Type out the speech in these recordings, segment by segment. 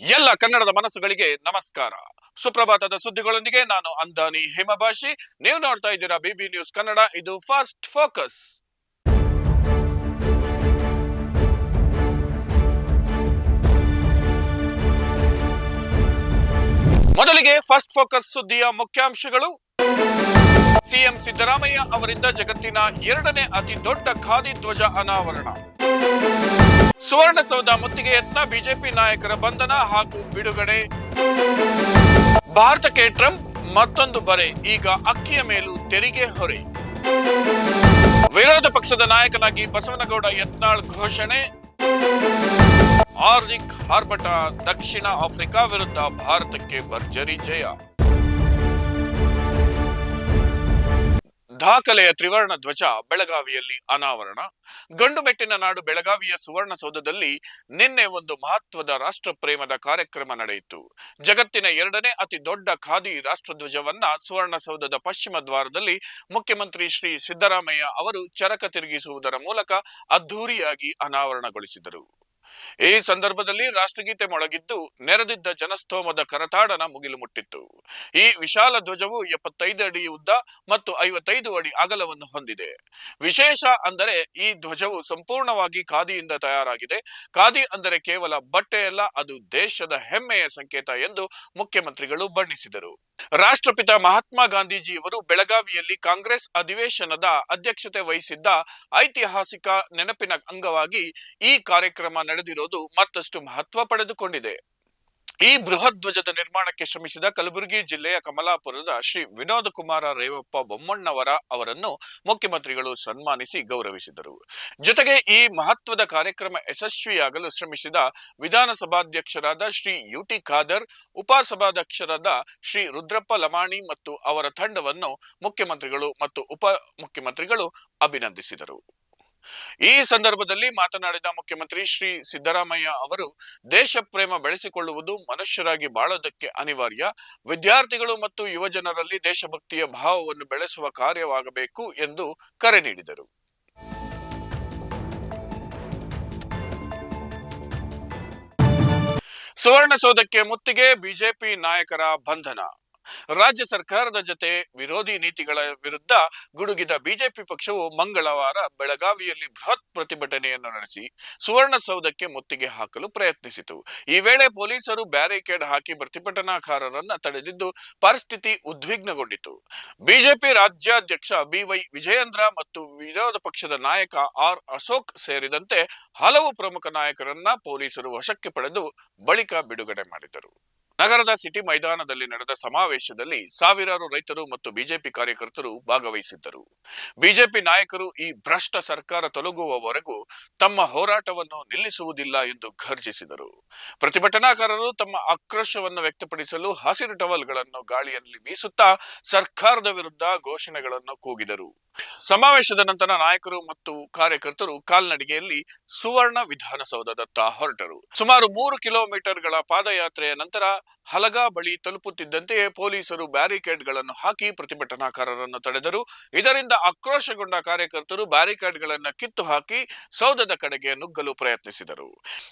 ಎಲ್ಲ ಕನ್ನಡದ ಮನಸ್ಸುಗಳಿಗೆ ನಮಸ್ಕಾರ. ಸುಪ್ರಭಾತದ ಸುದ್ದಿಗಳೊಂದಿಗೆ ನಾನು ಅಂದಾನಿ ಹೇಮಭಾಷಿ. ನೀವು ನೋಡ್ತಾ ಇದ್ದೀರಾ ಬಿಬಿ ನ್ಯೂಸ್ ಕನ್ನಡ, ಇದು ಫಾಸ್ಟ್ ಫೋಕಸ್ ಮೊದಲಿಗೆ ಫಸ್ಟ್ ಫೋಕಸ್ ಸುದ್ದಿಯ ಮುಖ್ಯಾಂಶಗಳು. ಸಿಎಂ ಸಿದ್ದರಾಮಯ್ಯ ಅವರಿಂದ ಜಗತ್ತಿನ ಎರಡನೇ ಅತಿ ದೊಡ್ಡ ಖಾದಿ ಧ್ವಜ ಅನಾವರಣ. ಸುವರ್ಣಸೌಧ ಮುತ್ತಿಗೆ ಯತ್ನ ಬಿಜೆಪಿ ನಾಯಕರ ಬಂಧನ ಹಾಗೂ ಬಿಡುಗಡೆ. ಭಾರತಕ್ಕೆ ಟ್ರಂಪ್ ಮತ್ತೊಂದು ಬರೆ, ಈಗ ಅಕ್ಕಿಯ ಮೇಲೂ ತೆರಿಗೆ ಹೊರೆ. ವಿರೋಧ ಪಕ್ಷದ ನಾಯಕನಾಗಿ ಬಸವನಗೌಡ ಯತ್ನಾಳ್ ಘೋಷಣೆ. ಆರ್ನಿಕ್ ಹಾರ್ಬಟ, ದಕ್ಷಿಣ ಆಫ್ರಿಕಾ ವಿರುದ್ಧ ಭಾರತಕ್ಕೆ ಭರ್ಜರಿ ಜಯ. ದಾಖಲೆಯ ತ್ರಿವರ್ಣ ಧ್ವಜ ಬೆಳಗಾವಿಯಲ್ಲಿ ಅನಾವರಣ. ಗಂಡು ಮೆಟ್ಟಿನ ನಾಡು ಬೆಳಗಾವಿಯ ಸುವರ್ಣಸೌಧದಲ್ಲಿ ನಿನ್ನೆ ಒಂದು ಮಹತ್ವದ ರಾಷ್ಟ್ರ ಪ್ರೇಮದ ಕಾರ್ಯಕ್ರಮ ನಡೆಯಿತು. ಜಗತ್ತಿನ ಎರಡನೇ ಅತಿ ದೊಡ್ಡ ಖಾದಿ ರಾಷ್ಟ್ರಧ್ವಜವನ್ನ ಸುವರ್ಣಸೌಧದ ಪಶ್ಚಿಮ ದ್ವಾರದಲ್ಲಿ ಮುಖ್ಯಮಂತ್ರಿ ಶ್ರೀ ಸಿದ್ದರಾಮಯ್ಯ ಅವರು ಚರಕ ತಿರುಗಿಸುವುದರ ಮೂಲಕ ಅದ್ಧೂರಿಯಾಗಿ ಅನಾವರಣಗೊಳಿಸಿದರು. ಈ ಸಂದರ್ಭದಲ್ಲಿ ರಾಷ್ಟ್ರಗೀತೆ ಮೊಳಗಿದ್ದು ನೆರೆದಿದ್ದ ಜನಸ್ತೋಮದ ಕರತಾಡನ ಮುಗಿಲು ಮುಟ್ಟಿತ್ತು ಈ ವಿಶಾಲ ಧ್ವಜವು ಎಪ್ಪತ್ತೈದು ಅಡಿ ಉದ್ದ ಮತ್ತು ಐವತ್ತೈದು ಅಡಿ ಅಗಲವನ್ನು ಹೊಂದಿದೆ. ವಿಶೇಷ ಅಂದರೆ ಈ ಧ್ವಜವು ಸಂಪೂರ್ಣವಾಗಿ ಖಾದಿಯಿಂದ ತಯಾರಾಗಿದೆ. ಖಾದಿ ಅಂದರೆ ಕೇವಲ ಬಟ್ಟೆಯಲ್ಲ ಅದು ದೇಶದ ಹೆಮ್ಮೆಯ ಸಂಕೇತ ಎಂದು ಮುಖ್ಯಮಂತ್ರಿಗಳು ಬಣ್ಣಿಸಿದರು. ರಾಷ್ಟ್ರಪಿತ ಮಹಾತ್ಮ ಗಾಂಧೀಜಿಯವರು ಬೆಳಗಾವಿಯಲ್ಲಿ ಕಾಂಗ್ರೆಸ್ ಅಧಿವೇಶನದ ಅಧ್ಯಕ್ಷತೆ ವಹಿಸಿದ್ದ ಐತಿಹಾಸಿಕ ನೆನಪಿನ ಅಂಗವಾಗಿ ಈ ಕಾರ್ಯಕ್ರಮ ನಡೆದಿರೋದು ಮತ್ತಷ್ಟು ಮಹತ್ವ ಪಡೆದುಕೊಂಡಿದೆ. ಈ ಬೃಹತ್ ಧ್ವಜದ ನಿರ್ಮಾಣಕ್ಕೆ ಶ್ರಮಿಸಿದ ಕಲಬುರಗಿ ಜಿಲ್ಲೆಯ ಕಮಲಾಪುರದ ಶ್ರೀ ವಿನೋದ ಕುಮಾರ ರೇವಪ್ಪ ಬೊಮ್ಮಣ್ಣವರ ಅವರನ್ನು ಮುಖ್ಯಮಂತ್ರಿಗಳು ಸನ್ಮಾನಿಸಿ ಗೌರವಿಸಿದರು. ಜೊತೆಗೆ ಈ ಮಹತ್ವದ ಕಾರ್ಯಕ್ರಮ ಯಶಸ್ವಿಯಾಗಲು ಶ್ರಮಿಸಿದ ವಿಧಾನಸಭಾಧ್ಯಕ್ಷರಾದ ಶ್ರೀ ಯುಟಿ ಖಾದರ್, ಉಪಸಭಾಧ್ಯಕ್ಷರಾದ ಶ್ರೀ ರುದ್ರಪ್ಪ ಲಮಾಣಿ ಮತ್ತು ಅವರ ತಂಡವನ್ನು ಮುಖ್ಯಮಂತ್ರಿಗಳು ಮತ್ತು ಉಪ ಮುಖ್ಯಮಂತ್ರಿಗಳು ಅಭಿನಂದಿಸಿದರು. ಈ ಸಂದರ್ಭದಲ್ಲಿ ಮಾತನಾಡಿದ ಮುಖ್ಯಮಂತ್ರಿ ಶ್ರೀ ಸಿದ್ದರಾಮಯ್ಯ ಅವರು, ದೇಶ ಪ್ರೇಮ ಬೆಳೆಸಿಕೊಳ್ಳುವುದು ಮನುಷ್ಯರಾಗಿ ಬಾಳೋದಕ್ಕೆ ಅನಿವಾರ್ಯ. ವಿದ್ಯಾರ್ಥಿಗಳು ಮತ್ತು ಯುವಜನರಲ್ಲಿ ದೇಶಭಕ್ತಿಯ ಭಾವವನ್ನು ಬೆಳೆಸುವ ಕಾರ್ಯವಾಗಬೇಕು ಎಂದು ಕರೆ ನೀಡಿದರು. ಸುವರ್ಣಸೌಧಕ್ಕೆ ಮುತ್ತಿಗೆ ಬಿಜೆಪಿ ನಾಯಕರ ಬಂಧನ. ರಾಜ್ಯ ಸರ್ಕಾರದ ಜತೆ ವಿರೋಧಿ ನೀತಿಗಳ ವಿರುದ್ಧ ಗುಡುಗಿದ ಬಿಜೆಪಿ ಪಕ್ಷವು ಮಂಗಳವಾರ ಬೆಳಗಾವಿಯಲ್ಲಿ ಬೃಹತ್ ಪ್ರತಿಭಟನೆಯನ್ನು ನಡೆಸಿ ಸುವರ್ಣಸೌಧಕ್ಕೆ ಮುತ್ತಿಗೆ ಹಾಕಲು ಪ್ರಯತ್ನಿಸಿತು. ಈ ವೇಳೆ ಪೊಲೀಸರು ಬ್ಯಾರಿಕೇಡ್ ಹಾಕಿ ಪ್ರತಿಭಟನಾಕಾರರನ್ನ ತಡೆದಿದ್ದು ಪರಿಸ್ಥಿತಿ ಉದ್ವಿಗ್ನಗೊಂಡಿತು. ಬಿಜೆಪಿ ರಾಜ್ಯಾಧ್ಯಕ್ಷ ಬಿವೈ ವಿಜಯೇಂದ್ರ ಮತ್ತು ವಿರೋಧ ಪಕ್ಷದ ನಾಯಕ ಆರ್ ಅಶೋಕ್ ಸೇರಿದಂತೆ ಹಲವು ಪ್ರಮುಖ ನಾಯಕರನ್ನ ಪೊಲೀಸರು ವಶಕ್ಕೆ ಪಡೆದು ಬಳಿಕ ಬಿಡುಗಡೆ ಮಾಡಿದರು. ನಗರದ ಸಿಟಿ ಮೈದಾನದಲ್ಲಿ ನಡೆದ ಸಮಾವೇಶದಲ್ಲಿ ಸಾವಿರಾರು ರೈತರು ಮತ್ತು ಬಿಜೆಪಿ ಕಾರ್ಯಕರ್ತರು ಭಾಗವಹಿಸಿದ್ದರು. ಬಿಜೆಪಿ ನಾಯಕರು ಈ ಭ್ರಷ್ಟ ಸರ್ಕಾರ ತೊಲಗುವವರೆಗೂ ತಮ್ಮ ಹೋರಾಟವನ್ನು ನಿಲ್ಲಿಸುವುದಿಲ್ಲ ಎಂದು ಘರ್ಜಿಸಿದರು. ಪ್ರತಿಭಟನಾಕಾರರು ತಮ್ಮ ಆಕ್ರೋಶವನ್ನು ವ್ಯಕ್ತಪಡಿಸಲು ಹಸಿರು ಟವಲ್ಗಳನ್ನು ಗಾಳಿಯಲ್ಲಿ ಬೀಸುತ್ತಾ ಸರ್ಕಾರದ ವಿರುದ್ಧ ಘೋಷಣೆಗಳನ್ನು ಕೂಗಿದರು. ಸಮಾವೇಶದ ನಂತರ ನಾಯಕರು ಮತ್ತು ಕಾರ್ಯಕರ್ತರು ಕಾಲ್ನಡಿಗೆಯಲ್ಲಿ ಸುವರ್ಣ ವಿಧಾನಸೌಧದತ್ತ ಹೊರಟರು. ಸುಮಾರು ಮೂರು ಕಿಲೋಮೀಟರ್ಗಳ ಪಾದಯಾತ್ರೆಯ ನಂತರ ಹಲಗಾ ಬಳಿ ತಲುಪುತ್ತಿದ್ದಂತೆಯೇ ಪೊಲೀಸರು ಬ್ಯಾರಿಕೇಡ್ಗಳನ್ನು ಹಾಕಿ ಪ್ರತಿಭಟನಾಕಾರರನ್ನು ತಡೆದರು. ಇದರಿಂದ ಆಕ್ರೋಶಗೊಂಡ ಕಾರ್ಯಕರ್ತರು ಬ್ಯಾರಿಕೇಡ್ಗಳನ್ನು ಕಿತ್ತು ಹಾಕಿ ಸೌಧದ ಕಡೆಗೆ ನುಗ್ಗಲು ಪ್ರಯತ್ನಿಸಿದರು.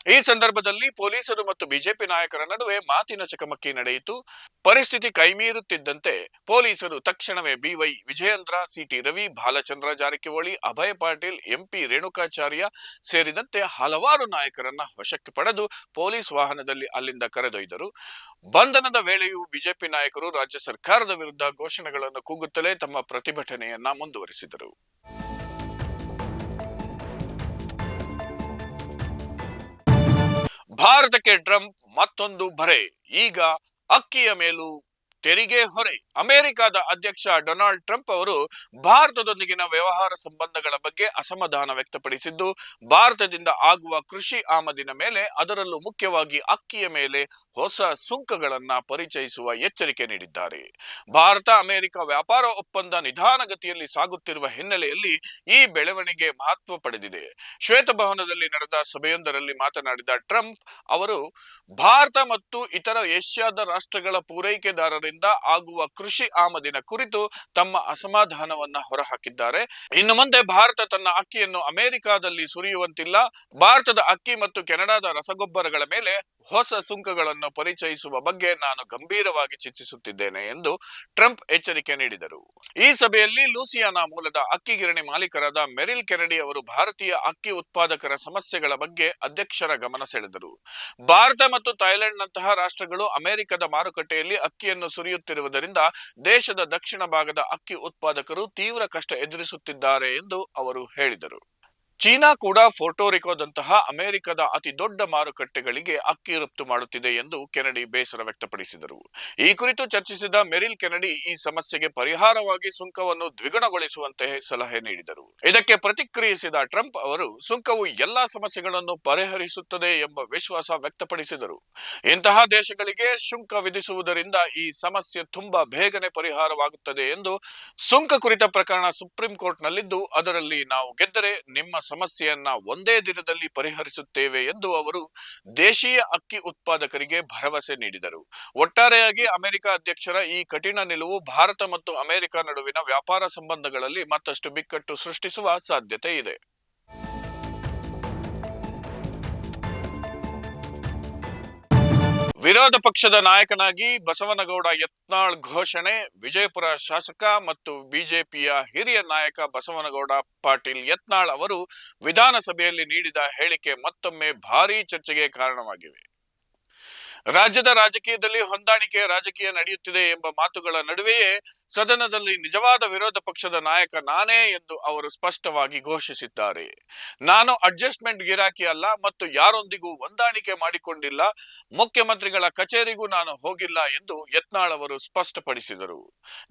ಈ ಸಂದರ್ಭದಲ್ಲಿ ಪೊಲೀಸರು ಮತ್ತು ಬಿಜೆಪಿ ನಾಯಕರ ನಡುವೆ ಮಾತಿನ ಚಕಮಕಿ ನಡೆಯಿತು. ಪರಿಸ್ಥಿತಿ ಕೈಮೀರುತ್ತಿದ್ದಂತೆ ಪೊಲೀಸರು ತಕ್ಷಣವೇ BY Vijayendra CT Ravi, Balachandra Jarkiholi, Abhay Patil, MP Renukacharya ಸೇರಿದಂತೆ ಹಲವಾರು ನಾಯಕರನ್ನ ವಶಕ್ಕೆ ಪಡೆದು ಪೊಲೀಸ್ ವಾಹನದಲ್ಲಿ ಅಲ್ಲಿಂದ ಕರೆದೊಯ್ದರು. ಬಂಧನದ ವೇಳೆಯೂ ಬಿಜೆಪಿ ನಾಯಕರು ರಾಜ್ಯ ಸರ್ಕಾರದ ವಿರುದ್ಧ ಘೋಷಣೆಗಳನ್ನು ಕೂಗುತ್ತಲೇ ತಮ್ಮ ಪ್ರತಿಭಟನೆಯನ್ನ ಮುಂದುವರಿಸಿದರು. ಭಾರತಕ್ಕೆ ಟ್ರಂಪ್ ಮತ್ತೊಂದು ಭರೆ. ಈಗ ಅಕ್ಕಿಯ ಮೇಲೂ ತೆರಿಗೆ ಹೊರೆ. ಅಮೆರಿಕದ ಅಧ್ಯಕ್ಷ ಡೊನಾಲ್ಡ್ ಟ್ರಂಪ್ ಅವರು ಭಾರತದೊಂದಿಗಿನ ವ್ಯವಹಾರ ಸಂಬಂಧಗಳ ಬಗ್ಗೆ ಅಸಮಾಧಾನ ವ್ಯಕ್ತಪಡಿಸಿದ್ದು, ಭಾರತದಿಂದ ಆಗುವ ಕೃಷಿ ಆಮದಿನ ಮೇಲೆ ಅದರಲ್ಲೂ ಮುಖ್ಯವಾಗಿ ಅಕ್ಕಿಯ ಮೇಲೆ ಹೊಸ ಸುಂಕಗಳನ್ನ ಪರಿಚಯಿಸುವ ಎಚ್ಚರಿಕೆ ನೀಡಿದ್ದಾರೆ. ಭಾರತ, ಅಮೆರಿಕ ವ್ಯಾಪಾರ ಒಪ್ಪಂದ ನಿಧಾನಗತಿಯಲ್ಲಿ ಸಾಗುತ್ತಿರುವ ಹಿನ್ನೆಲೆಯಲ್ಲಿ ಈ ಬೆಳವಣಿಗೆ ಮಹತ್ವ ಪಡೆದಿದೆ. ಶ್ವೇತಭವನದಲ್ಲಿ ನಡೆದ ಸಭೆಯೊಂದರಲ್ಲಿ ಮಾತನಾಡಿದ ಟ್ರಂಪ್ ಅವರು, ಭಾರತ ಮತ್ತು ಇತರ ಏಷ್ಯಾದ ರಾಷ್ಟ್ರಗಳ ಪೂರೈಕೆದಾರರಿಂದ ಆಗುವ ಕೃಷಿ ಆಮದಿನ ಕುರಿತು ತಮ್ಮ ಅಸಮಾಧಾನವನ್ನ ಹೊರಹಾಕಿದ್ದಾರೆ. ಇನ್ನು ಮುಂದೆ ಭಾರತ ತನ್ನ ಅಕ್ಕಿಯನ್ನು ಅಮೆರಿಕಾದಲ್ಲಿ ಸುರಿಯುವಂತಿಲ್ಲ. ಭಾರತದ ಅಕ್ಕಿ ಮತ್ತು ಕೆನಡಾದ ರಸಗೊಬ್ಬರಗಳ ಮೇಲೆ ಹೊಸ ಸುಂಕಗಳನ್ನು ಪರಿಚಯಿಸುವ ಬಗ್ಗೆ ನಾನು ಗಂಭೀರವಾಗಿ ಚಿಂತಿಸುತ್ತಿದ್ದೇನೆ ಎಂದು ಟ್ರಂಪ್ ಎಚ್ಚರಿಕೆ ನೀಡಿದರು. ಈ ಸಭೆಯಲ್ಲಿ ಲೂಸಿಯಾನಾ ಮೂಲದ ಅಕ್ಕಿ ಗಿರಣಿ ಮಾಲೀಕರಾದ ಮೆರಿಲ್ ಕೆನಡಿ ಅವರು ಭಾರತೀಯ ಅಕ್ಕಿ ಉತ್ಪಾದಕರ ಸಮಸ್ಯೆಗಳ ಬಗ್ಗೆ ಅಧ್ಯಕ್ಷರ ಗಮನ ಸೆಳೆದರು. ಭಾರತ ಮತ್ತು ಥೈಲ್ಯಾಂಡ್ನಂತಹ ರಾಷ್ಟ್ರಗಳು ಅಮೆರಿಕದ ಮಾರುಕಟ್ಟೆಯಲ್ಲಿ ಅಕ್ಕಿಯನ್ನು ಸುರಿಯುತ್ತಿರುವುದರಿಂದ ದೇಶದ ದಕ್ಷಿಣ ಭಾಗದ ಅಕ್ಕಿ ಉತ್ಪಾದಕರು ತೀವ್ರ ಕಷ್ಟ ಎದುರಿಸುತ್ತಿದ್ದಾರೆ ಎಂದು ಅವರು ಹೇಳಿದರು. ಚೀನಾ ಕೂಡ ಫೋರ್ಟೋರಿಕೋದಂತಹ ಅಮೆರಿಕದ ಅತಿ ದೊಡ್ಡ ಮಾರುಕಟ್ಟೆಗಳಿಗೆ ಅಕ್ಕಿ ರಫ್ತು ಮಾಡುತ್ತಿದೆ ಎಂದು ಕೆನಡಿ ಬೇಸರ ವ್ಯಕ್ತಪಡಿಸಿದರು. ಈ ಕುರಿತು ಚರ್ಚಿಸಿದ ಮೆರಿಲ್ ಕೆನಡಿ ಈ ಸಮಸ್ಯೆಗೆ ಪರಿಹಾರವಾಗಿ ಸುಂಕವನ್ನು ದ್ವಿಗುಣಗೊಳಿಸುವಂತೆ ಸಲಹೆ ನೀಡಿದರು. ಇದಕ್ಕೆ ಪ್ರತಿಕ್ರಿಯಿಸಿದ ಟ್ರಂಪ್ ಅವರು, ಸುಂಕವು ಎಲ್ಲಾ ಸಮಸ್ಯೆಗಳನ್ನು ಪರಿಹರಿಸುತ್ತದೆ ಎಂಬ ವಿಶ್ವಾಸ ವ್ಯಕ್ತಪಡಿಸಿದರು. ಇಂತಹ ದೇಶಗಳಿಗೆ ಸುಂಕ ವಿಧಿಸುವುದರಿಂದ ಈ ಸಮಸ್ಯೆ ತುಂಬಾ ಬೇಗನೆ ಪರಿಹಾರವಾಗುತ್ತದೆ ಎಂದು ಸುಂಕ ಕುರಿತ ಪ್ರಕರಣ ಸುಪ್ರೀಂ ಕೋರ್ಟ್ನಲ್ಲಿದ್ದು, ಅದರಲ್ಲಿ ನಾವು ಗೆದ್ದರೆ ನಿಮ್ಮ ಸಮಸ್ಯೆಯನ್ನ ಒಂದೇ ದಿನದಲ್ಲಿ ಪರಿಹರಿಸುತ್ತೇವೆ ಎಂದು ಅವರು ದೇಶೀಯ ಅಕ್ಕಿ ಉತ್ಪಾದಕರಿಗೆ ಭರವಸೆ ನೀಡಿದರು. ಒಟ್ಟಾರೆಯಾಗಿ ಅಮೆರಿಕ ಅಧ್ಯಕ್ಷರ ಈ ಕಠಿಣ ನಿಲುವು ಭಾರತ ಮತ್ತು ಅಮೆರಿಕ ನಡುವಿನ ವ್ಯಾಪಾರ ಸಂಬಂಧಗಳಲ್ಲಿ ಮತ್ತಷ್ಟು ಬಿಕ್ಕಟ್ಟು ಸೃಷ್ಟಿಸುವ ಸಾಧ್ಯತೆ ಇದೆ. ವಿರೋಧ ಪಕ್ಷದ ನಾಯಕನಾಗಿ ಬಸವನಗೌಡ ಯತ್ನಾಳ್ ಘೋಷಣೆ, ವಿಜಯಪುರ ಶಾಸಕ ಮತ್ತು ಬಿಜೆಪಿಯ ಹಿರಿಯ ನಾಯಕ ಬಸವನಗೌಡ ಪಾಟೀಲ್ ಯತ್ನಾಳ್ ಅವರು ವಿಧಾನಸಭೆಯಲ್ಲಿ ನೀಡಿದ ಹೇಳಿಕೆ ಮತ್ತೊಮ್ಮೆ ಭಾರೀ ಚರ್ಚೆಗೆ ಕಾರಣವಾಗಿವೆ. ರಾಜ್ಯದ ರಾಜಕೀಯದಲ್ಲಿ ಹೊಂದಾಣಿಕೆ ರಾಜಕೀಯ ನಡೆಯುತ್ತಿದೆ ಎಂಬ ಮಾತುಗಳ ನಡುವೆಯೇ ಸದನದಲ್ಲಿ ನಿಜವಾದ ವಿರೋಧ ಪಕ್ಷದ ನಾಯಕ ನಾನೇ ಎಂದು ಅವರು ಸ್ಪಷ್ಟವಾಗಿ ಘೋಷಿಸಿದ್ದಾರೆ. ನಾನು ಅಡ್ಜಸ್ಟ್ಮೆಂಟ್ ಗಿರಾಕಿ ಅಲ್ಲ ಮತ್ತು ಯಾರೊಂದಿಗೂ ಹೊಂದಾಣಿಕೆ ಮಾಡಿಕೊಂಡಿಲ್ಲ. ಮುಖ್ಯಮಂತ್ರಿಗಳ ಕಚೇರಿಗೂ ನಾನು ಹೋಗಿಲ್ಲ ಎಂದು ಯತ್ನಾಳ್ ಅವರು ಸ್ಪಷ್ಟಪಡಿಸಿದರು.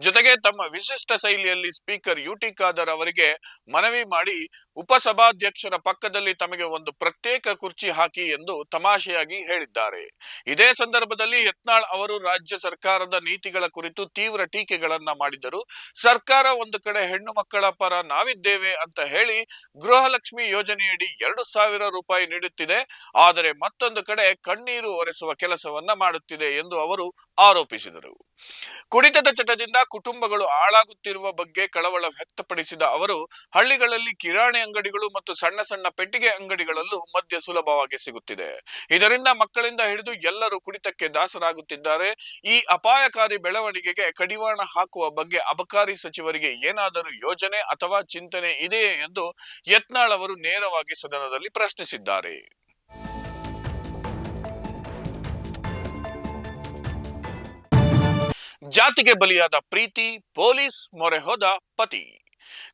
ಜೊತೆಗೆ ತಮ್ಮ ವಿಶಿಷ್ಟ ಶೈಲಿಯಲ್ಲಿ ಸ್ಪೀಕರ್ ಯುಟಿ ಖಾದರ್ ಅವರಿಗೆ ಮನವಿ ಮಾಡಿ ಉಪಸಭಾಧ್ಯಕ್ಷರ ಪಕ್ಕದಲ್ಲಿ ತಮಗೆ ಒಂದು ಪ್ರತ್ಯೇಕ ಕುರ್ಚಿ ಹಾಕಿ ಎಂದು ತಮಾಷೆಯಾಗಿ ಹೇಳಿದ್ದಾರೆ. ಇದೇ ಸಂದರ್ಭದಲ್ಲಿ ಯತ್ನಾಳ್ ಅವರು ರಾಜ್ಯ ಸರ್ಕಾರದ ನೀತಿಗಳ ಕುರಿತು ತೀವ್ರ ಟೀಕೆಗಳನ್ನ ಮಾಡಿದರು ಸರ್ಕಾರ ಒಂದು ಕಡೆ ಹೆಣ್ಣು ಮಕ್ಕಳ ಪರ ನಾವಿದ್ದೇವೆ ಅಂತ ಹೇಳಿ ಗೃಹಲಕ್ಷ್ಮಿ ಯೋಜನೆಯಡಿ ಎರಡು ಸಾವಿರ ರೂಪಾಯಿ ನೀಡುತ್ತಿದೆ. ಆದರೆ ಮತ್ತೊಂದು ಕಡೆ ಕಣ್ಣೀರು ಒರೆಸುವ ಕೆಲಸವನ್ನ ಮಾಡುತ್ತಿದೆ ಎಂದು ಅವರು ಆರೋಪಿಸಿದರು. ಕುಡಿತದ ಚಟದಿಂದ ಕುಟುಂಬಗಳು ಹಾಳಾಗುತ್ತಿರುವ ಬಗ್ಗೆ ಕಳವಳ ವ್ಯಕ್ತಪಡಿಸಿದ ಅವರು, ಹಳ್ಳಿಗಳಲ್ಲಿ ಕಿರಾಣಿ ಅಂಗಡಿಗಳು ಮತ್ತು ಸಣ್ಣ ಸಣ್ಣ ಪೆಟ್ಟಿಗೆ ಅಂಗಡಿಗಳಲ್ಲೂ ಮದ್ಯ ಸುಲಭವಾಗಿ ಸಿಗುತ್ತಿದೆ. ಇದರಿಂದ ಮಕ್ಕಳಿಂದ ಹಿಡಿದು ಎಲ್ಲರೂ ಕುಡಿತಕ್ಕೆ ದಾಸರಾಗುತ್ತಿದ್ದಾರೆ. ಈ ಅಪಾಯಕಾರಿ ಬೆಳವಣಿಗೆಗೆ ಕಡಿವಾಣ ಹಾಕುವ ಬಗ್ಗೆ ಅಬಕಾರಿ ಸಚಿವರಿಗೆ ಏನಾದರೂ ಯೋಜನೆ ಅಥವಾ ಚಿಂತನೆ ಇದೆಯೇ ಎಂದು ಯತ್ನಾಳ್ ಅವರು ನೇರವಾಗಿ ಸದನದಲ್ಲಿ ಪ್ರಶ್ನಿಸಿದ್ದಾರೆ. ಜಾತಿಗೆ ಬಲಿಯಾದ ಪ್ರೀತಿ, ಪೊಲೀಸ್ ಮೊರೆ ಹೋದ ಪತಿ.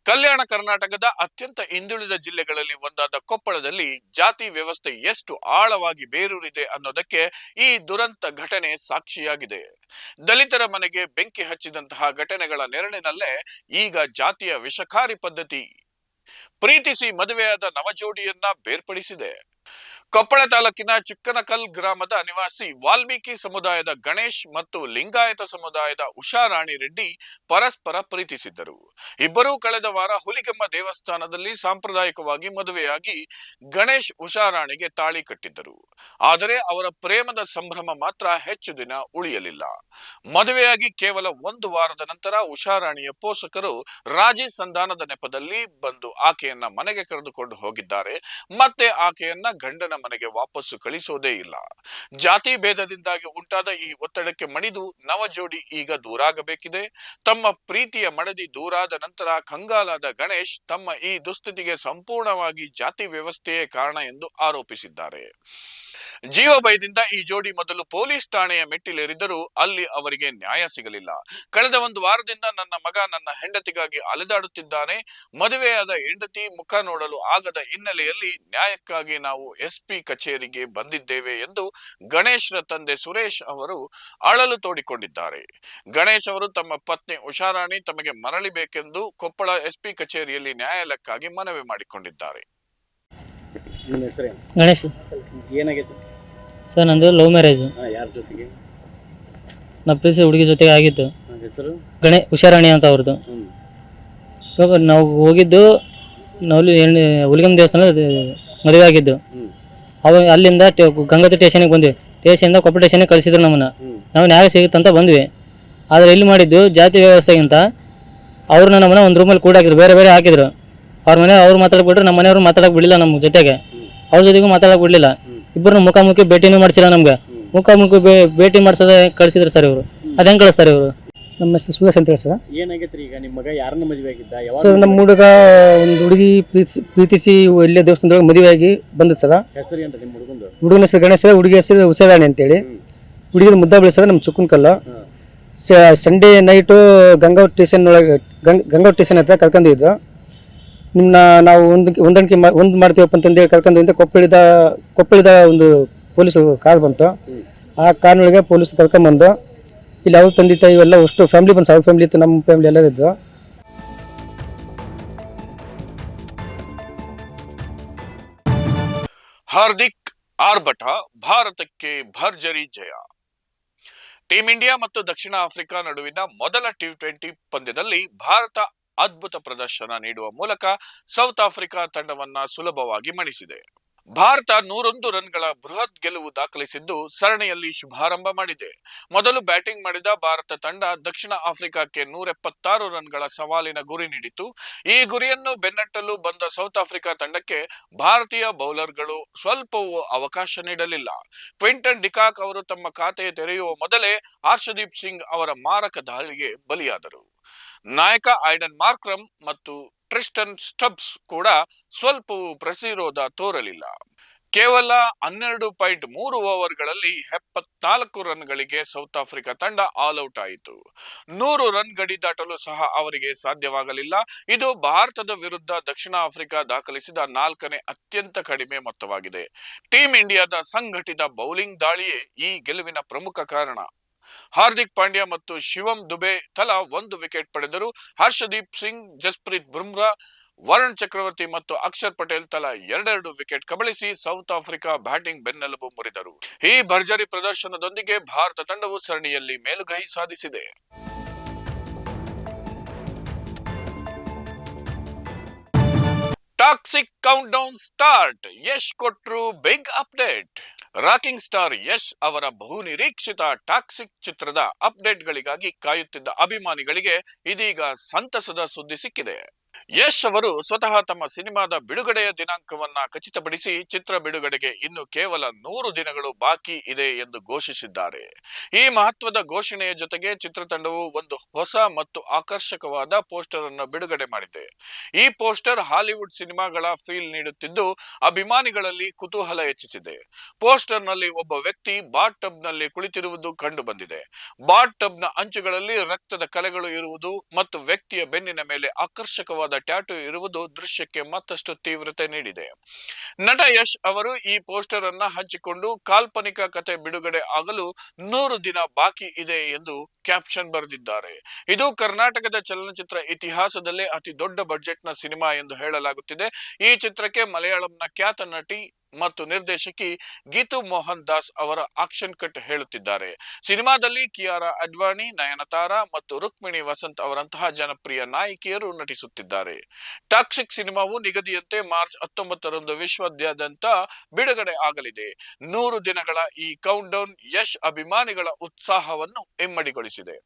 ಕಲ್ಯಾಣ ಕರ್ನಾಟಕದ ಅತ್ಯಂತ ಹಿಂದುಳಿದ ಜಿಲ್ಲೆಗಳಲ್ಲಿ ಒಂದಾದ ಕೊಪ್ಪಳದಲ್ಲಿ ಜಾತಿ ವ್ಯವಸ್ಥೆ ಎಷ್ಟು ಆಳವಾಗಿ ಬೇರೂರಿದೆ ಅನ್ನೋದಕ್ಕೆ ಈ ದುರಂತ ಘಟನೆ ಸಾಕ್ಷಿಯಾಗಿದೆ. ದಲಿತರ ಮನೆಗೆ ಬೆಂಕಿ ಹಚ್ಚಿದಂತಹ ಘಟನೆಗಳ ನೆರಳಿನಲ್ಲೇ ಈಗ ಜಾತಿಯ ವಿಷಕಾರಿ ಪದ್ಧತಿ. ಪ್ರೀತಿಸಿ ಮದುವೆಯಾದ ನವಜೋಡಿಯನ್ನ ಬೇರ್ಪಡಿಸಿದೆ. ಕೊಪ್ಪಳ ತಾಲೂಕಿನ ಚಿಕ್ಕನಕಲ್ ಗ್ರಾಮದ ನಿವಾಸಿ ವಾಲ್ಮೀಕಿ ಸಮುದಾಯದ ಗಣೇಶ್ ಮತ್ತು ಲಿಂಗಾಯತ ಸಮುದಾಯದ ಉಷಾರಾಣಿ ರೆಡ್ಡಿ ಪರಸ್ಪರ ಪ್ರೀತಿಸಿದ್ದರು. ಇಬ್ಬರೂ ಕಳೆದ ವಾರ ಹುಲಿಗೆಮ್ಮ ದೇವಸ್ಥಾನದಲ್ಲಿ ಸಾಂಪ್ರದಾಯಿಕವಾಗಿ ಮದುವೆಯಾಗಿ ಗಣೇಶ್ ಉಷಾರಾಣಿಗೆ ತಾಳಿ ಕಟ್ಟಿದ್ದರು. ಆದರೆ ಅವರ ಪ್ರೇಮದ ಸಂಭ್ರಮ ಮಾತ್ರ ಹೆಚ್ಚು ದಿನ ಉಳಿಯಲಿಲ್ಲ. ಮದುವೆಯಾಗಿ ಕೇವಲ ಒಂದು ವಾರದ ನಂತರ ಉಷಾರಾಣಿಯ ಪೋಷಕರು ರಾಜಿ ಸಂಧಾನದ ನೆಪದಲ್ಲಿ ಬಂದು ಆಕೆಯನ್ನ ಮನೆಗೆ ಕರೆದುಕೊಂಡು ಹೋಗಿದ್ದಾರೆ. ಮತ್ತೆ ಆಕೆಯನ್ನ ಗಂಡನ ಮನೆಗೆ ವಾಪಸ್ಸು ಕಳಿಸೋದೇ ಇಲ್ಲ. ಜಾತಿ ಭೇದದಿಂದಾಗಿ ಉಂಟಾದ ಈ ಒತ್ತಡಕ್ಕೆ ಮಣಿದು ನವ ಜೋಡಿ ಈಗ ದೂರಾಗಬೇಕಿದೆ. ತಮ್ಮ ಪ್ರೀತಿಯ ಮಡದಿ ದೂರಾದ ನಂತರ ಕಂಗಾಲಾದ ಗಣೇಶ್ ತಮ್ಮ ಈ ದುಸ್ಥಿತಿಗೆ ಸಂಪೂರ್ಣವಾಗಿ ಜಾತಿ ವ್ಯವಸ್ಥೆಯೇ ಕಾರಣ ಎಂದು ಆರೋಪಿಸಿದ್ದಾರೆ. ಜೀವ ಭಯದಿಂದ ಈ ಜೋಡಿ ಮೊದಲು ಪೊಲೀಸ್ ಠಾಣೆಯ ಮೆಟ್ಟಿಲೇರಿದ್ದರೂ ಅಲ್ಲಿ ಅವರಿಗೆ ನ್ಯಾಯ ಸಿಗಲಿಲ್ಲ. ಕಳೆದ ಒಂದು ವಾರದಿಂದ ನನ್ನ ಮಗ ನನ್ನ ಹೆಂಡತಿಗಾಗಿ ಅಲೆದಾಡುತ್ತಿದ್ದಾನೆ. ಮದುವೆಯಾದ ಹೆಂಡತಿ ಮುಖ ನೋಡಲು ಆಗದ ಹಿನ್ನೆಲೆಯಲ್ಲಿ ನ್ಯಾಯಕ್ಕಾಗಿ ನಾವು ಎಸ್ಪಿ ಕಚೇರಿಗೆ ಬಂದಿದ್ದೇವೆ ಎಂದು ಗಣೇಶ್ರ ತಂದೆ ಸುರೇಶ್ ಅವರು ಅಳಲು ತೋಡಿಕೊಂಡಿದ್ದಾರೆ. ಗಣೇಶ್ ಅವರು ತಮ್ಮ ಪತ್ನಿ ಉಷಾರಾಣಿ ತಮಗೆ ಮರಳಿಬೇಕೆಂದು ಕೊಪ್ಪಳ ಎಸ್ಪಿ ಕಚೇರಿಯಲ್ಲಿ ನ್ಯಾಯಾಲಯಕ್ಕಾಗಿ ಮನವಿ ಮಾಡಿಕೊಂಡಿದ್ದಾರೆ. ನಿಮ್ಮ ಹೆಸರೇನು? ಗಣೇಶ್. ಏನಾಗೈತೆ ಸರ್ ನಂದು ಲವ್ ಮ್ಯಾರೇಜ್. ಯಾರ ಜೊತೆಗೆ? ಹುಡುಗಿ ಜೊತೆಗೆ ಆಗಿತ್ತು ಹೆಸರು? ಗಣೇ ಹುಷಾರಾಣಿ ಅಂತ ಅವ್ರದ್ದು ಇವಾಗ ನಾವು ಹೋಗಿದ್ದು ನಾವು ಎಣ್ಣೆ ಹುಲಿಗಮ್ಮ ದೇವಸ್ಥಾನ ಮದುವೆ ಆಗಿದ್ದು. ಅವಾಗ ಅಲ್ಲಿಂದ ಟೆ- ಗಂಗಾವತಿ ಸ್ಟೇಷನ್ಗೆ ಬಂದ್ವಿ. ಸ್ಟೇಷನಿಂದ ಕೊಪ್ಪ ಸ್ಟೇಷನ್ಗೆ ಕಳಿಸಿದ್ರು ನಮ್ಮನ್ನ. ನಾವು ನ್ಯಾಯ ಸಿಗುತ್ತಂತ ಬಂದ್ವಿ. ಆದರೆ ಇಲ್ಲಿ ಮಾಡಿದ್ದು ಜಾತಿ ವ್ಯವಸ್ಥೆಗಿಂತ ಅವ್ರನ್ನ ನಮ್ಮನ್ನ ಒಂದು ರೂಮಲ್ಲಿ ಕೂಡ ಹಾಕಿದ್ರು ಬೇರೆ ಬೇರೆ ಹಾಕಿದ್ರು. ಅವ್ರ ಮನೆ ಅವ್ರು ಮಾತಾಡಕ್ ಬಿಟ್ರೆ ನಮ್ಮ ಮನೆಯವ್ರು ಮಾತಾಡಕ್ ಬಿಡಲಿಲ್ಲ ನಮ್ಮ ಜೊತೆಗೆ. ಅವ್ರ ಜೊತೆಗೂ ಮಾತಾಡಕ್ ಬಿಡಲಿಲ್ಲ. ಇಬ್ಬರನ್ನ ಮುಖಾಮುಖಿ ಭೇಟಿನೂ ಮಾಡಿಸಿಲ್ಲ ನಮ್ಗೆ. ಮುಖಾಮುಖಿ ಬೇ ಭೇಟಿ ಮಾಡ್ಸೋದೇ ಕಳಿಸಿದ್ರು ಸರ್ ಇವರು. ಅದು ಹೆಂಗೆ ಕಳಿಸ್ತಾರೆ ಇವರು? ನಮ್ಮ ಹೆಸರು ಸುರೇಶ್ ಅಂತ ಹೇಳಿ ಸರ್. ಏನಾಗೈತ್ರಿ ಈಗ ನಿಮ್ಮ ಮಗ ಯಾರನ್ನ ಮದುವೆ ಆಗಿದ್ದ? ಸರ್ ನಮ್ಮ ಹುಡುಗ ಒಂದು ಹುಡುಗಿ ಪ್ರೀತಿಸಿ ಪ್ರೀತಿಸಿ ಇಲ್ಲೇ ದೇವಸ್ಥಾನದೊಳಗೆ ಮದುವೆಯಾಗಿ ಬಂದದ್ದು ಸದ ಹೆಸರು ಏನ್ರಿ ನಿಮ್ಮ ಹುಡುಗಂದು? ಹುಡುಗನ ಹೆಸರು ಗಣೇಶ ಹುಡುಗಿ ಹೆಸರು ಉಸೇದಾಣಿ ಅಂತೇಳಿ. ಹುಡುಗಿದ ಮುದ್ದ ಬೆಳೆಸದ ನಮ್ಮ ಚುಕ್ಕನಕಲ್ಲ ಸಂಡೇ ನೈಟು ಗಂಗಾವತ್ ಸ್ಟೇಷನ್ ಒಳಗೆ ಗಂಗ ಗಂಗಾವತ್ ಸ್ಟೇಷನ್ ಹತ್ರ ಕರ್ಕೊಂಡಿದ್ದು ನಿಮ್ಮನ್ನ ನಾವು ಒಂದು ಹೊಂದಾಣಿಕೆ ಒಂದು ಮಾಡ್ತೀವಪ್ಪ ಅಂತಂದೇಳಿ ಕರ್ಕೊಂಡು ಅಂತ ಕೊಪ್ಪಳದ ಕೊಪ್ಪಳದ ಒಂದು ಪೊಲೀಸ್ ಕಾರ್ ಬಂತು. ಆ ಕಾರ್ನೊಳಗೆ ಪೊಲೀಸ್ ಕರ್ಕೊಂಬಂದು, ಇಲ್ಲಿ ಅವ್ರು ತಂದೆ ತಾಯಿ ಇವೆಲ್ಲ ಅಷ್ಟು ಫ್ಯಾಮಿಲಿ ಬಂದು ಸಾವಿರ ಫ್ಯಾಮಿಲಿ ಇತ್ತು, ನಮ್ಮ ಫ್ಯಾಮಿಲಿ ಎಲ್ಲ ಇದ್ದು ಹಾರ್ದಿಕ್ ಆರ್ಭಟ, ಭಾರತಕ್ಕೆ ಭರ್ಜರಿ ಜಯ. ಟೀಂ ಇಂಡಿಯಾ ಮತ್ತು ದಕ್ಷಿಣ ಆಫ್ರಿಕಾ ನಡುವಿನ ಮೊದಲ ಟಿ ಟ್ವೆಂಟಿ ಪಂದ್ಯದಲ್ಲಿ ಭಾರತ ಅದ್ಭುತ ಪ್ರದರ್ಶನ ನೀಡುವ ಮೂಲಕ ಸೌತ್ ಆಫ್ರಿಕಾ ತಂಡವನ್ನ ಸುಲಭವಾಗಿ ಮಣಿಸಿದೆ. ಭಾರತ ನೂರೊಂದು ರನ್ಗಳ ಬೃಹತ್ ಗೆಲುವು ದಾಖಲಿಸಿದ್ದು ಸರಣಿಯಲ್ಲಿ ಶುಭಾರಂಭ ಮಾಡಿದೆ. ಮೊದಲು ಬ್ಯಾಟಿಂಗ್ ಮಾಡಿದ ಭಾರತ ತಂಡ ದಕ್ಷಿಣ ಆಫ್ರಿಕಾಕ್ಕೆ ನೂರೆಪ್ಪತ್ತಾರು ರನ್ಗಳ ಸವಾಲಿನ ಗುರಿ ನೀಡಿತು ಈ ಗುರಿಯನ್ನು ಬೆನ್ನಟ್ಟಲು ಬಂದ ಸೌತ್ ಆಫ್ರಿಕಾ ತಂಡಕ್ಕೆ ಭಾರತೀಯ ಬೌಲರ್ಗಳು ಸ್ವಲ್ಪವೂ ಅವಕಾಶ ನೀಡಲಿಲ್ಲ. ಕ್ವಿಂಟನ್ ಡಿಕಾಕ್ ಅವರು ತಮ್ಮ ಖಾತೆ ತೆರೆಯುವ ಮೊದಲೇ ಹರ್ಷದೀಪ್ ಸಿಂಗ್ ಅವರ ಮಾರಕ ದಾಳಿಗೆ ಬಲಿಯಾದರು. ನಾಯಕ ಐಡನ್ ಮಾರ್ಕ್ರಮ್ ಮತ್ತು ಟ್ರಿಸ್ಟನ್ ಸ್ಟಬ್ಸ್ ಕೂಡ ಸ್ವಲ್ಪವೂ ಪ್ರತಿರೋಧ ತೋರಲಿಲ್ಲ. ಕೇವಲ ಹನ್ನೆರಡು ಪಾಯಿಂಟ್ ಮೂರು ಓವರ್ಗಳಲ್ಲಿ ಎಪ್ಪತ್ನಾಲ್ಕು ರನ್ಗಳಿಗೆ ಸೌತ್ ಆಫ್ರಿಕಾ ತಂಡ ಆಲ್ ಔಟ್ ಆಯಿತು. ನೂರು ರನ್ ಗಡಿ ದಾಟಲು ಸಹ ಅವರಿಗೆ ಸಾಧ್ಯವಾಗಲಿಲ್ಲ. ಇದು ಭಾರತದ ವಿರುದ್ಧ ದಕ್ಷಿಣ ಆಫ್ರಿಕಾ ದಾಖಲಿಸಿದ ನಾಲ್ಕನೇ ಅತ್ಯಂತ ಕಡಿಮೆ ಮೊತ್ತವಾಗಿದೆ. ಟೀಂ ಇಂಡಿಯಾದ ಸಂಘಟಿತ ಬೌಲಿಂಗ್ ದಾಳಿಯೇ ಈ ಗೆಲುವಿನ ಪ್ರಮುಖ ಕಾರಣ. ಹಾರ್ದಿಕ್ ಪಾಂಡ್ಯ ಮತ್ತು ಶಿವಂ ದುಬೆ ತಲಾ ಒಂದು ವಿಕೆಟ್ ಪಡೆದರು. ಹರ್ಷದೀಪ್ ಸಿಂಗ್, ಜಸ್ಪ್ರೀತ್ ಬುಮ್ರಾ, ವರುಣ್ ಚಕ್ರವರ್ತಿ ಮತ್ತು ಅಕ್ಷರ್ ಪಟೇಲ್ ತಲಾ ಎರಡೆರಡು ವಿಕೆಟ್ ಕಬಳಿಸಿ ಸೌತ್ ಆಫ್ರಿಕಾ ಬ್ಯಾಟಿಂಗ್ ಬೆನ್ನೆಲುಬು ಮುರಿದರು. ಈ ಭರ್ಜರಿ ಪ್ರದರ್ಶನದೊಂದಿಗೆ ಭಾರತ ತಂಡವು ಸರಣಿಯಲ್ಲಿ ಮೇಲುಗೈ ಸಾಧಿಸಿದೆ. Toxic countdown start, Yash ಕೊಟ್ರು big update. Rocking star Yash ಅವರ ಬಹುನಿರೀಕ್ಷಿತ ಟಾಕ್ಸಿಕ್ ಚಿತ್ರದ ಅಪ್ಡೇಟ್ಗಳಿಗಾಗಿ ಕಾಯುತ್ತಿದ್ದ ಅಭಿಮಾನಿಗಳಿಗೆ ಇದೀಗ ಸಂತಸದ ಸುದ್ದಿ ಸಿಕ್ಕಿದೆ. ಯಶ್ ಅವರು ಸ್ವತಃ ತಮ್ಮ ಸಿನಿಮಾದ ಬಿಡುಗಡೆಯ ದಿನಾಂಕವನ್ನ ಖಚಿತಪಡಿಸಿ ಚಿತ್ರ ಬಿಡುಗಡೆಗೆ ಇನ್ನು ಕೇವಲ ನೂರು ದಿನಗಳು ಬಾಕಿ ಇದೆ ಎಂದು ಘೋಷಿಸಿದ್ದಾರೆ. ಈ ಮಹತ್ವದ ಘೋಷಣೆಯ ಜೊತೆಗೆ ಚಿತ್ರತಂಡವು ಒಂದು ಹೊಸ ಮತ್ತು ಆಕರ್ಷಕವಾದ ಪೋಸ್ಟರ್ ಅನ್ನು ಬಿಡುಗಡೆ ಮಾಡಿದೆ. ಈ ಪೋಸ್ಟರ್ ಹಾಲಿವುಡ್ ಸಿನಿಮಾಗಳ ಫೀಲ್ ನೀಡುತ್ತಿದ್ದು, ಅಭಿಮಾನಿಗಳಲ್ಲಿ ಕುತೂಹಲ ಹೆಚ್ಚಿಸಿದೆ. ಪೋಸ್ಟರ್ನಲ್ಲಿ ಒಬ್ಬ ವ್ಯಕ್ತಿ ಬಾಟ್ ಟಬ್ನಲ್ಲಿ ಕುಳಿತಿರುವುದು ಕಂಡು ಬಂದಿದೆ ಬಾತ್ ಟಬ್ನ ಅಂಚುಗಳಲ್ಲಿ ರಕ್ತದ ಕಲೆಗಳು ಇರುವುದು ಮತ್ತು ವ್ಯಕ್ತಿಯ ಬೆನ್ನಿನ ಮೇಲೆ ಆಕರ್ಷಕವಾದ ಟ್ಯಾಟೂ ಇರುವುದು ದೃಶ್ಯಕ್ಕೆ ಮತ್ತಷ್ಟು ತೀವ್ರತೆ ನೀಡಿದೆ. ನಟ ಯಶ್ ಅವರು ಈ ಪೋಸ್ಟರ್ ಅನ್ನ ಹಂಚಿಕೊಂಡು ಕಾಲ್ಪನಿಕ ಕತೆ ಬಿಡುಗಡೆ ಆಗಲು ನೂರು ದಿನ ಬಾಕಿ ಇದೆ ಎಂದು ಕ್ಯಾಪ್ಷನ್ ಬರೆದಿದ್ದಾರೆ. ಇದು ಕರ್ನಾಟಕದ ಚಲನಚಿತ್ರ ಇತಿಹಾಸದಲ್ಲೇ ಅತಿ ದೊಡ್ಡ ಬಜೆಟ್ನ ಸಿನಿಮಾ ಎಂದು ಹೇಳಲಾಗುತ್ತಿದೆ. ಈ ಚಿತ್ರಕ್ಕೆ ಮಲಯಾಳಂನ ಖ್ಯಾತ ನಟಿ ಮತ್ತು ನಿರ್ದೇಶಕಿ ಗೀತು ಮೋಹನ್ ದಾಸ್ ಅವರ ಆಕ್ಷನ್ ಕಟ್ ಹೇಳುತ್ತಿದ್ದಾರೆ. ಸಿನಿಮಾದಲ್ಲಿ ಕಿಯಾರ ಅಡ್ವಾಣಿ ನಯನತಾರ ಮತ್ತು ರುಕ್ಮಿಣಿ ವಸಂತ್ ಅವರಂತಹ ಜನಪ್ರಿಯ ನಾಯಕಿಯರು ನಟಿಸುತ್ತಿದ್ದಾರೆ. ಟಾಕ್ಸಿಕ್ ಸಿನಿಮಾವು ನಿಗದಿಯಂತೆ ಮಾರ್ಚ್ ಹತ್ತೊಂಬತ್ತರಂದು ವಿಶ್ವಾದ್ಯಂತ ಬಿಡುಗಡೆ ಆಗಲಿದೆ. ನೂರು ದಿನಗಳ ಈ ಕೌಂಟ್ ಡೌನ್ ಯಶ್ ಅಭಿಮಾನಿಗಳ ಉತ್ಸಾಹವನ್ನು ಇಮ್ಮಡಿಗೊಳಿಸಿದೆ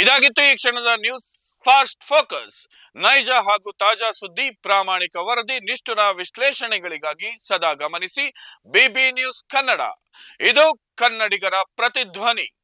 ಇದಾಗಿತ್ತು ಈ ಕ್ಷಣದ ನ್ಯೂಸ್. ಫಾಸ್ಟ್ ಫೋಕಸ್, ನೈಜ ಹಾಗೂ ತಾಜಾ ಸುದ್ದಿ, ಪ್ರಾಮಾಣಿಕ ವರದಿ, ನಿಷ್ಠುರ ವಿಶ್ಲೇಷಣೆಗಳಿಗಾಗಿ ಸದಾ ಗಮನಿಸಿ ಬಿಬಿ ನ್ಯೂಸ್ ಕನ್ನಡ. ಇದು ಕನ್ನಡಿಗರ ಪ್ರತಿಧ್ವನಿ.